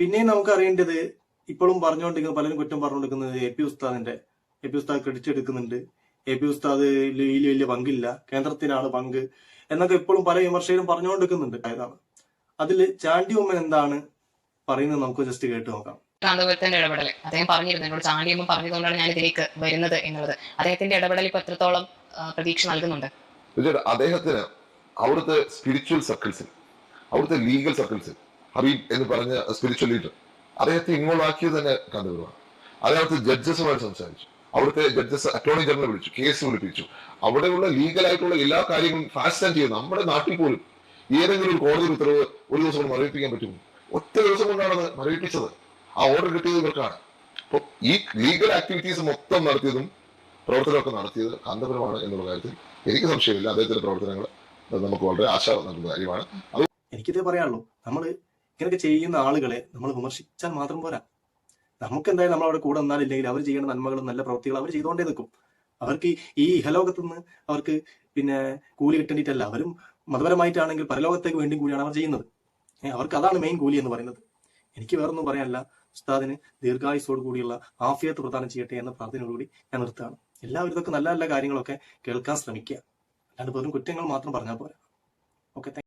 പിന്നെയും നമുക്ക് അറിയേണ്ടത് ഇപ്പോഴും പറഞ്ഞുകൊണ്ടിരിക്കുന്ന പലരും കുറ്റം പറഞ്ഞുകൊണ്ടിരിക്കുന്നത് എ പി ഉസ്താദിന്റെ എ പി ഉസ്താദ് ക്രെഡിറ്റ് എടുക്കുന്നുണ്ട്. എ പി ഉസ്താദ് വലിയ വലിയ പങ്കില്ല. കേന്ദ്രത്തിനാണ് പങ്ക് എന്നൊക്കെ ഇപ്പോഴും പല വിമർശകരും പറഞ്ഞുകൊണ്ടിരിക്കുന്നുണ്ട്. അതാണ് അതിൽ ചാണ്ടി ഉമ്മൻ എന്താണ് പറയുന്നത് നമുക്ക് ജസ്റ്റ് കേട്ട് നോക്കാം. കാന്തപുരത്തിന്റെ ഇടപെടൽ. അദ്ദേഹം പറഞ്ഞിരുന്നു എന്നോട് ചാണ്ടിയമ്മ പറഞ്ഞതുകൊണ്ടാണ് ഞാൻ ഇതിലേക്ക് വരുന്നത് എന്നുള്ളത്. അദ്ദേഹത്തിന്റെ ഇടപെടൽ ഇപ്പൊ എത്രത്തോളം പ്രതീക്ഷ നൽകുന്നുണ്ട്? അദ്ദേഹത്തിന് അവിടുത്തെ സ്പിരിച്വൽ സർക്കിൾസിൽ അവിടുത്തെ ലീഗൽ സർക്കിൾസിൽ ഹബീബ് എന്ന് പറഞ്ഞ സ്പിരിച്വൽ ലീഡർ അദ്ദേഹത്തെ ഇൻവോൾവ് ആക്കിയത് തന്നെ കാന്തപുരമാണ്. അതിനകത്ത് ജഡ്ജസുമായി സംസാരിച്ചു. അവിടുത്തെ ജഡ്ജസ് അറ്റോർണി ജനറൽ വിളിച്ചു കേസ് വിളിപ്പിച്ചു. അവിടെയുള്ള ലീഗലായിട്ടുള്ള എല്ലാ കാര്യങ്ങളും ഫാസ്റ്റ് ആൻഡ് ചെയ്യുന്നു നമ്മുടെ നാട്ടിൽ പോലും ഏതെങ്കിലും ഒരു കോടതി ഉത്തരവ് ഒരു ദിവസം കൊണ്ട് മരവിപ്പിക്കാൻ പറ്റുമോ? ഒറ്റ ദിവസം കൊണ്ടാണ് മരവിപ്പിച്ചത്. ആ ഓർഡർ കിട്ടിയത് ഇവർക്കാണ്. അപ്പോൾ ഈ ലീഗൽ ആക്ടിവിറ്റീസ് മൊത്തം നടത്തിയതും പ്രവർത്തനമൊക്കെ നടത്തിയത് കാന്തപുരമാണ് എന്നുള്ള കാര്യത്തിൽ എനിക്ക് സംശയമില്ല. അദ്ദേഹത്തിന്റെ പ്രവർത്തനങ്ങൾ നമുക്ക് വളരെ ആശ നൽകുന്ന കാര്യമാണ്. എനിക്കിത് പറയാനുള്ളൂ. നമ്മൾ ഇങ്ങനെയൊക്കെ ചെയ്യുന്ന ആളുകളെ നമ്മൾ വിമർശിച്ചാൽ മാത്രം പോരാ. നമുക്ക് എന്തായാലും നമ്മൾ അവിടെ കൂടെ നിന്നാലില്ലെങ്കിൽ അവർ ചെയ്യുന്ന നന്മകളും നല്ല പ്രവൃത്തികളും അവർ ചെയ്തുകൊണ്ടേ നിൽക്കും. അവർക്ക് ഈ- ഇഹലോകത്ത് നിന്ന് അവർക്ക് പിന്നെ കൂലി കിട്ടേണ്ടിയിട്ടല്ല. അവരും മതപരമായിട്ടാണെങ്കിൽ പരലോകത്തേക്ക് വേണ്ടി കൂടിയാണ് അവർ ചെയ്യുന്നത്. അവർക്ക് അതാണ് മെയിൻ കൂലി എന്ന് പറയുന്നത്. എനിക്ക് വേറെ ഒന്നും പറയാനല്ല. ഉസ്താദിന് ദീർഘായുസോട് കൂടിയുള്ള ആഫിയത്ത് പ്രദാനം ചെയ്യട്ടെ എന്ന പ്രാർത്ഥനയോടുകൂടി ഞാൻ നിർത്തുകയാണ്. എല്ലാവരും ഇതൊക്കെ നല്ല നല്ല കാര്യങ്ങളൊക്കെ കേൾക്കാൻ ശ്രമിക്കുക. അല്ലാണ്ട് വെറും കുറ്റങ്ങൾ മാത്രം പറഞ്ഞാൽ പോരാ. ഓക്കെ